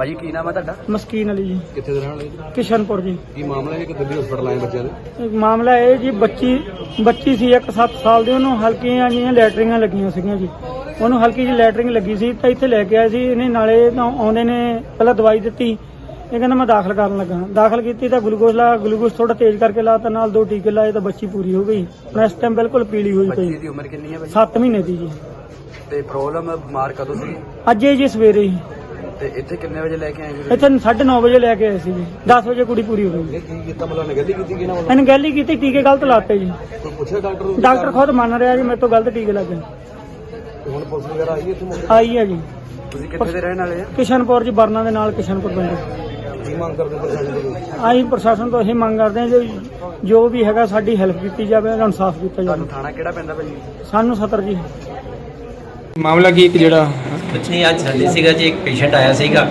ਭਾਜੀ ਕੀ ਨਾਮ ਹੈ ਤੁਹਾਡਾ? ਮਸਕੀਨ ਅਲੀ ਜੀ। ਕਿੱਥੇ ਦੇ ਰਹਿਣ ਵਾਲੇ ਜੀ? ਕਿਸ਼ਨਪੁਰ ਜੀ। ਕੀ ਮਾਮਲਾ ਹੈ ਕਿ ਦਿੱਲੀ ਹਸਪਤਾਲ ਆਏ ਬੱਚਿਆਂ ਦੇ? ਇੱਕ ਮਾਮਲਾ ਇਹ ਜੀ ਬੱਚੀ ਬੱਚੀ ਸੀ ਇੱਕ 7 ਸਾਲ ਦੀ ਉਹਨੂੰ ਹਲਕੀਆਂ ਜਿਹੀਆਂ ਲੈਟਰਿੰਗਾਂ ਲੱਗੀਆਂ ਸੀਗੀਆਂ ਜੀ। ਉਹਨੂੰ ਹਲਕੀ ਜਿਹੀ ਲੈਟਰਿੰਗ ਲੱਗੀ ਸੀ ਤਾਂ ਇੱਥੇ ਲੈ ਕੇ ਆਏ ਸੀ। ਇਹਨੇ ਨਾਲੇ ਤਾਂ ਆਉਂਦੇ ਨੇ ਪਹਿਲਾਂ ਦਵਾਈ ਦਿੱਤੀ। ਇਹ ਕਹਿੰਦਾ ਮੈਂ ਦਾਖਲ ਕਰਨ ਲੱਗਾ ਦਾਖਲ ਕੀਤੀ ਤਾਂ ਗਲੂਕੋਜ਼ ਲਾ ਗਲੂਕੋਜ਼ ਥੋੜਾ ਤੇਜ਼ ਕਰਕੇ ਲਾਤਾ ਨਾਲ ਦੋ ਟੀਕੇ ਲਾਏ ਤਾਂ ਬੱਚੀ ਪੂਰੀ ਹੋ ਗਈ। ਹੁਣ ਇਸ ਟਾਈਮ ਬਿਲਕੁਲ ਪੀਲੀ ਹੋਈ ਬੱਚੀ ਪਈ ਦੀ ਉਮਰ ਕਿੰਨੀ ਹੈ ਭਾਜੀ 7 ਮਹੀਨੇ ਦੀ ਜੀ। ਤੇ ਪ੍ਰੋਬਲਮ ਬਿਮਾਰ ਕਦੋਂ ਸੀ? ਅੱਜ ਇਹ ਜੀ ਸਵੇਰੇ ਹੀ। ਤੇ ਇੱਥੇ ਕਿੰਨੇ ਵਜੇ ਲੈ ਕੇ ਆਏ ਜੀ ਇੱਥੇ 9:30 ਵਜੇ ਲੈ ਕੇ ਆਏ ਸੀ ਜੀ। 10 ਵਜੇ ਕੁੜੀ ਪੂਰੀ ਹੋ ਗਈ। ਇਹ ਕੀ ਕੀਤਾ ਮਤਲਬ ਨਗਦੀ ਕੀਤੀ ਕਿ ਨਾ ਇਹਨੇ ਗੱਲ ਹੀ ਕੀਤੀ ਟੀਕੇ ਗਲਤ ਲਾਤੇ ਜੀ। ਕੋਈ ਪੁੱਛਿਆ ਡਾਕਟਰ ਨੂੰ? ਡਾਕਟਰ ਖੁਦ ਮੰਨ ਰਿਹਾ ਜੀ ਮੇਰੇ ਤੋਂ ਗਲਤ ਟੀਕੇ ਲੱਗੇ। ਤੇ ਹੁਣ ਪੁਲਿਸ ਵਗੈਰਾ ਆਈ ਇੱਥੇ ਮੌਕੇ ਆਈ ਹੈ ਜੀ। ਤੇ? ਤੁਸੀਂ ਕਿੱਥੇ ਦੇ ਰਹਿਣ ਵਾਲੇ ਆ? ਕਿਸ਼ਨਪੁਰ ਜੀ ਬਰਨਾ ਦੇ ਨਾਲ ਕਿਸ਼ਨਪੁਰ ਪਿੰਡ। ਕੀ ਮੰਗ ਕਰਦੇ ਪ੍ਰਸ਼ਾਸਨ ਦੇ ਪ੍ਰਸ਼ਾਸਨ ਤੋਂ ਇਹ ਮੰਗ ਕਰਦੇ ਹਾਂ ਜੀ ਜੋ ਵੀ ਹੈਗਾ ਸਾਡੀ ਹੈਲਪ ਕੀਤੀ ਜਾਵੇ ਇਹਨਾਂ ਨੂੰ ਇਨਸਾਫ ਕੀਤਾ ਤੁਹਾਨੂੰ ਜਾਵੇ ਥਾਣਾ ਕਿਹੜਾ ਪੈਂਦਾ ਭਾਜੀ? ਸਾਨੂੰ ਸਤਰ ਜੀ। ਮਾਮਲਾ ਕੀ ਇੱਕ ਜਿਹੜਾ ਕੁਛ ਨਹੀਂ ਅੱਜ ਸਾਡੇ ਸੀਗਾ ਜੀ ਇੱਕ ਪੇਸ਼ੈਂਟ ਆਇਆ ਸੀਗਾ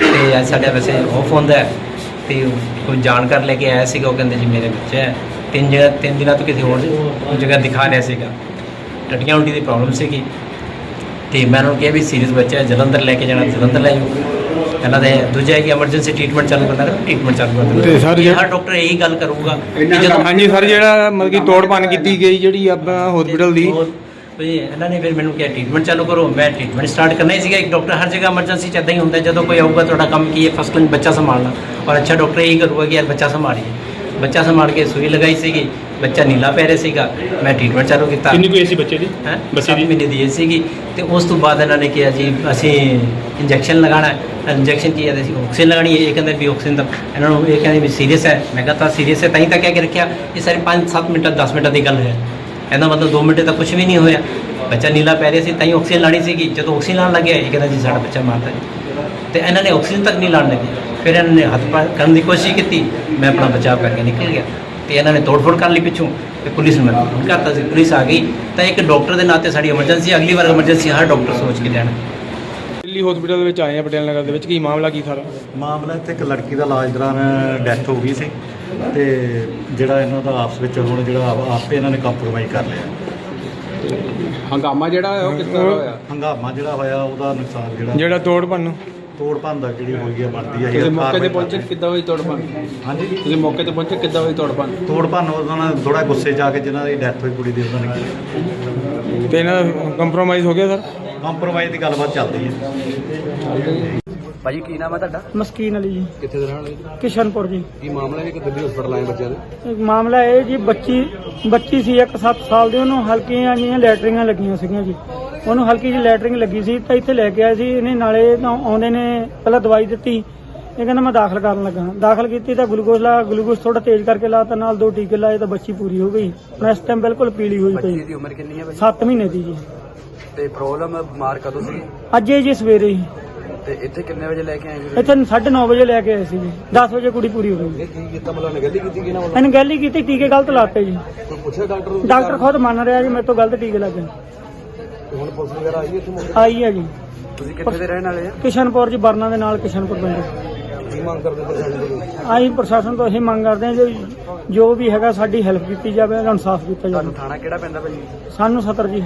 ਤੇ ਅੱਜ ਸਾਡਾ ਵੈਸੇ ਆਫ ਹੁੰਦਾ ਹੈ ਤੇ ਕੋਈ ਜਾਣਕਾਰ ਲੈ ਕੇ ਆਇਆ ਸੀਗਾ ਉਹ ਕਹਿੰਦੇ ਜੀ ਮੇਰੇ ਬੱਚੇ ਹੈ। ਤਿੰਨ ਜਗ੍ਹਾ ਤਿੰਨ ਦਿਨਾਂ ਤੋਂ ਕਿਸੇ ਹੋਰ ਜਗ੍ਹਾ ਦਿਖਾ ਰਿਹਾ ਸੀਗਾ। ਟੱਟੀਆਂ ਉਲਟੀ ਦੀ ਪ੍ਰੋਬਲਮ ਸੀਗੀ। ਤੇ ਮੈਂ ਉਹਨਾਂ ਨੂੰ ਕਿਹਾ ਵੀ ਸੀਰੀਅਸ ਬੱਚਾ ਹੈ ਜਲੰਧਰ ਲੈ ਕੇ ਜਾਣਾ ਜਲੰਧਰ ਲੈ ਜਾਓ। ਇਹਨਾਂ ਦੇ ਦੂਜਾ ਹੈ ਕਿ ਐਮਰਜੈਂਸੀ ਟ੍ਰੀਟਮੈਂਟ ਚਾਲੂ ਕਰਨਾ ਹੈ ਟ੍ਰੀਟਮੈਂਟ ਚਾਲੂ ਕਰ ਦਿੰਦਾ ਤੇ ਸਰ ਜੇ- ਹਰ ਡਾਕਟਰ ਇਹੀ ਗੱਲ ਕਰੂਗਾ ਹਾਂਜੀ ਸਰ ਜਿਹੜਾ ਮਤਲਬ ਕਿ ਤੋੜਪਾਨ ਕੀਤੀ ਗਈ ਜਿਹੜੀ ਆਪਣਾ ਹਸਪੀਟਲ ਦੀ ਵੀ ਇਹਨਾਂ ਨੇ ਫਿਰ ਮੈਨੂੰ ਕਿਹਾ ਟ੍ਰੀਟਮੈਂਟ ਚਾਲੂ ਕਰੋ ਮੈਂ ਟ੍ਰੀਟਮੈਂਟ ਸਟਾਰਟ ਕਰਨਾ ਹੀ ਸੀਗਾ ਇੱਕ ਡਾਕਟਰ ਹਰ ਜਗ੍ਹਾ ਐਮਰਜੈਂਸੀ ਚ ਇਦਾਂ ਹੀ ਹੁੰਦਾ ਜਦੋਂ ਕੋਈ ਆਊਗਾ ਤੁਹਾਡਾ ਕੰਮ ਕੀ ਹੈ ਫਸਟ ਕਲਾਸ ਬੱਚਾ ਸੰਭਾਲਣਾ ਔਰ ਅੱਛਾ ਡਾਕਟਰ ਇਹੀ ਕਰੂਗਾ ਕਿ ਯਾਰ ਬੱਚਾ ਸੰਭਾਲੀਏ ਬੱਚਾ ਸੰਭਾਲ ਕੇ ਸੂਈ ਲਗਾਈ ਸੀਗੀ ਬੱਚਾ ਨੀਲਾ ਪੈ ਰਿਹਾ ਸੀਗਾ ਮੈਂ ਟ੍ਰੀਟਮੈਂਟ ਚਾਲੂ ਕੀਤਾ ਕਿੰਨੀ ਕੋਈ ਸੀ ਬੱਚੇ ਦੀ ਹੈ ਬੱਚੇ ਦੀ? ਮਹੀਨੇ ਦੀ age ਸੀਗੀ ਤੇ ਉਸ ਤੋਂ ਬਾਅਦ ਇਹਨਾਂ ਨੇ ਕਿਹਾ ਜੀ ਅਸੀਂ ਇੰਜੈਕਸ਼ਨ ਲਗਾਉਣਾ ਹੈ ਇੰਜੈਕਸ਼ਨ ਕੀ ਹੈ ਤੇ ਅਸੀਂ ਆਕਸੀਜਨ ਲਗਾਣੀ ਹੈ ਇਹ ਕਹਿੰਦੇ ਵੀ ਆਕਸੀਜਨ ਤਾਂ ਇਹਨਾਂ ਨੂੰ ਇਹ ਕਹਿੰਦੇ ਵੀ ਸੀਰੀਅਸ ਹੈ ਮੈਂ ਕਹਾ ਤਾਂ ਸੀਰੀਅਸ ਹੈ ਤਾਂ ਹੀ ਤਾਂ ਕਹਿ ਕੇ ਰੱਖਿਆ ਇਹ ਸਾਰੇ 5-7 ਮਿੰਟ 10 ਮਿੰਟਾਂ ਦੀ ਗੱਲ ਹੈ ਇਹਦਾ ਮਤਲਬ 2 ਮਿੰਟੇ ਤਾਂ ਕੁਝ ਵੀ ਨਹੀਂ ਹੋਇਆ। ਬੱਚਾ ਨੀਲਾ ਪੈ ਰਿਹਾ ਸੀ, ਤਾਂ ਹੀ ਆਕਸੀਜਨ ਲਾਣੀ ਸੀਗੀ। ਜਦੋਂ ਆਕਸੀਜਨ ਲਾਣ ਲੱਗਿਆ, ਇਹ ਕਹਿੰਦਾ ਜੀ ਸਾਡਾ ਬੱਚਾ ਮਾਰਦਾ ਜੀ। ਤੇ ਇਹਨਾਂ ਨੇ ਆਕਸੀਜਨ ਤੱਕ ਨਹੀਂ ਲਾਣ ਲੱਗੇ। ਫਿਰ ਇਹਨਾਂ ਨੇ ਹੱਥ ਪਾ ਕਰਨ ਦੀ ਕੋਸ਼ਿਸ਼ ਕੀਤੀ। ਮੈਂ ਆਪਣਾ ਬਚਾਅ ਕਰਕੇ ਨਿਕਲ ਗਿਆ। ਤੇ ਇਹਨਾਂ ਨੇ ਤੋੜਫੋੜ ਕਰਨ ਲਈ ਪਿੱਛੋਂ ਤੇ ਪੁਲਿਸ ਨੂੰ ਮੈਂ ਫੋਨ ਕਰਤਾ ਸੀ। ਪੁਲਿਸ ਆ ਗਈ। ਤਾਂ ਇੱਕ ਡਾਕਟਰ ਦੇ ਨਾਤੇ ਸਾਡੀ ਐਮਰਜੈਂਸੀ ਅਗਲੀ ਵਾਰ ਐਮਰਜੈਂਸੀ ਹਰ ਡਾਕਟਰ ਸੋਚ ਕੇ ਲੈਣਾ ਦਿੱਲੀ ਹਸਪੀਟਲ ਦੇ ਵਿੱਚ ਆਏ ਆ ਪਟਿਆਲਾ ਨਗਰ ਦੇ ਵਿੱਚ। ਕੀ ਮਾਮਲਾ, ਕੀ ਸਾਰਾ? ਮਾਮਲਾ ਇੱਥੇ ਇੱਕ ਲੜਕੀ ਦਾ ਇਲਾਜ ਦੌਰਾਨ ਡੈਥ ਹੋ ਗਈ ਸੀ ਤੇ ਜਿਹੜਾ ਇਹਨਾਂ ਦਾ ਆਪਸ ਵਿੱਚ ਹੁਣ ਜਿਹੜਾ ਆਪ- ਇਹਨਾਂ ਨੇ ਕੰਪਰੋਮਾਈਜ਼ ਕਰ ਲਿਆ। ਹੰਗਾਮਾ ਜਿਹੜਾ ਹੋਇਆ ਉਹ ਕਿਸ ਤਰ੍ਹਾਂ ਹੋਇਆ? ਹੰਗਾਮਾ ਜਿਹੜਾ ਹੋਇਆ ਉਹਦਾ ਨੁਕਸਾਨ ਜਿਹੜਾ ਜਿਹੜਾ ਤੋੜਪਾਨ ਨੂੰ ਤੋੜ ਭੰਨ ਜਿਹੜੀ ਹੋਈ ਹੈ ਬਣਦੀ ਹੈ ਤੁਸੀਂ ਮੌਕੇ ਤੇ ਪਹੁੰਚੇ। ਕਿੱਦਾਂ ਹੋਈ ਤੋੜਪਾਨ ਹਾਂਜੀ। ਤੁਸੀਂ ਮੌਕੇ ਤੇ ਪਹੁੰਚੇ ਕਿੱਦਾਂ ਹੋਈ ਤੋੜਪਾਨ ਤੋੜ ਭੰਨ ਉਹਨਾਂ ਨੇ ਥੋੜਾ ਗੁੱਸੇ ਜਾ ਕੇ ਜਿਨ੍ਹਾਂ ਦੀ ਡੈਥ ਹੋਈ ਕੁੜੀ ਦੀ ਉਹਨਾਂ ਨੇ ਕੀਤੀ। ਤੇ ਇਹਨਾਂ ਕੰਪਰੋਮਾਈਜ਼ ਹੋ ਗਿਆ ਸਰ? ਕੰਪਰੋਮਾਈਜ਼ ਦੀ ਗੱਲਬਾਤ ਚੱਲਦੀ ਹੈ ਭਾਜੀ ਕੀ ਨਾਮ ਹੈ ਤੁਹਾਡਾ? ਮਸਕੀਨ ਅਲੀ ਜੀ। ਕਿੱਥੇ ਦੇ ਰਹਿਣ ਵਾਲੇ ਜੀ? ਕਿਸ਼ਨਪੁਰ ਜੀ। ਕੀ ਮਾਮਲਾ ਹੈ ਕਿ ਦਿੱਲੀ ਹਸਪਤਾਲ ਆਏ ਬੱਚਿਆਂ ਦੇ? ਇੱਕ ਮਾਮਲਾ ਇਹ ਜੀ ਬੱਚੀ ਬੱਚੀ ਸੀ ਇੱਕ 7 ਸਾਲ ਦੀ ਉਹਨੂੰ ਹਲਕੀਆਂ ਜਿਹੀਆਂ ਲੈਟਰਿੰਗਾਂ ਲੱਗੀਆਂ ਸੀਗੀਆਂ ਜੀ। ਉਹਨੂੰ ਹਲਕੀ ਜਿਹੀ ਲੈਟਰਿੰਗ ਲੱਗੀ ਸੀ ਤਾਂ ਇੱਥੇ ਲੈ ਕੇ ਆਏ ਸੀ ਇਹਨੇ ਨਾਲੇ ਤਾਂ ਆਉਂਦੇ ਨੇ ਪਹਿਲਾਂ ਦਵਾਈ ਦਿੱਤੀ। ਇਹ ਕਹਿੰਦਾ ਮੈਂ ਦਾਖਲ ਕਰਨ ਲੱਗਾ। ਦਾਖਲ ਕੀਤੀ ਤਾਂ ਗਲੂਕੋਜ਼ ਲਾ ਗਲੂਕੋਜ਼ ਥੋੜਾ ਤੇਜ਼ ਕਰਕੇ ਲਾਤਾ ਨਾਲ ਦੋ ਟੀਕੇ ਲਾਏ ਤਾਂ ਬੱਚੀ ਪੂਰੀ ਹੋ ਗਈ। ਹੁਣ ਇਸ ਟਾਈਮ ਬਿਲਕੁਲ ਪੀਲੀ ਹੋਈ ਬੱਚੀ ਪਈ ਦੀ ਉਮਰ ਕਿੰਨੀ ਹੈ ਭਾਜੀ? 7 ਮਹੀਨੇ ਦੀ ਜੀ। ਤੇ ਪ੍ਰੋਬਲਮ ਬਿਮਾਰ ਕਦੋਂ ਸੀ ਅੱਜ ਇਹ ਜੀ ਸਵੇਰੇ ਹੀ। ਤੇ ਇੱਥੇ ਕਿੰਨੇ ਵਜੇ ਲੈ ਕੇ ਆਏ ਜੀ ਇੱਥੇ 9:30 ਵਜੇ ਲੈ ਕੇ ਆਏ ਸੀ ਜੀ। 10 ਵਜੇ ਕੁੜੀ ਪੂਰੀ ਹੋ ਗਈ। ਇਹ ਕੀ ਕੀਤਾ ਮਤਲਬ ਨਗਦੀ ਕੀਤੀ ਕਿ ਨਾ ਇਹਨੇ ਗੱਲ ਹੀ ਕੀਤੀ ਟੀਕੇ ਗਲਤ ਲਾਤੇ ਜੀ। ਕੋਈ ਪੁੱਛਿਆ ਡਾਕਟਰ ਨੂੰ? ਡਾਕਟਰ ਖੁਦ ਮੰਨ ਰਿਹਾ ਜੀ ਮੇਰੇ ਤੋਂ ਗਲਤ ਟੀਕੇ ਲੱਗੇ ਤੇ ਹੁਣ ਪੁਲਿਸ ਵਗੈਰਾ ਆਈ ਇੱਥੇ ਮੌਕੇ ਆਈ ਹੈ ਜੀ। ਤੇ? ਤੁਸੀਂ ਕਿੱਥੇ ਦੇ ਰਹਿਣ ਵਾਲੇ ਆ? ਕਿਸ਼ਨਪੁਰ ਜੀ ਬਰਨਾ ਦੇ ਨਾਲ ਕਿਸ਼ਨਪੁਰ ਪਿੰਡ। ਕੀ ਮੰਗ ਕਰਦੇ ਪ੍ਰਸ਼ਾਸਨ ਆਈ ਪ੍ਰਸ਼ਾਸਨ ਤੋਂ ਇਹ ਮੰਗ ਕਰਦੇ ਹਾਂ ਜੀ ਜੋ ਵੀ ਹੈਗਾ ਸਾਡੀ ਹੈਲਪ ਕੀਤੀ ਜਾਵੇ ਇਹਨਾਂ ਨੂੰ ਇਨਸਾਫ ਕੀਤਾ ਤੁਹਾਨੂੰ ਜਾਵੇ ਥਾਣਾ ਕਿਹੜਾ ਪੈਂਦਾ ਭਾਜੀ? ਸਾਨੂੰ ਸਤਰ ਜੀ।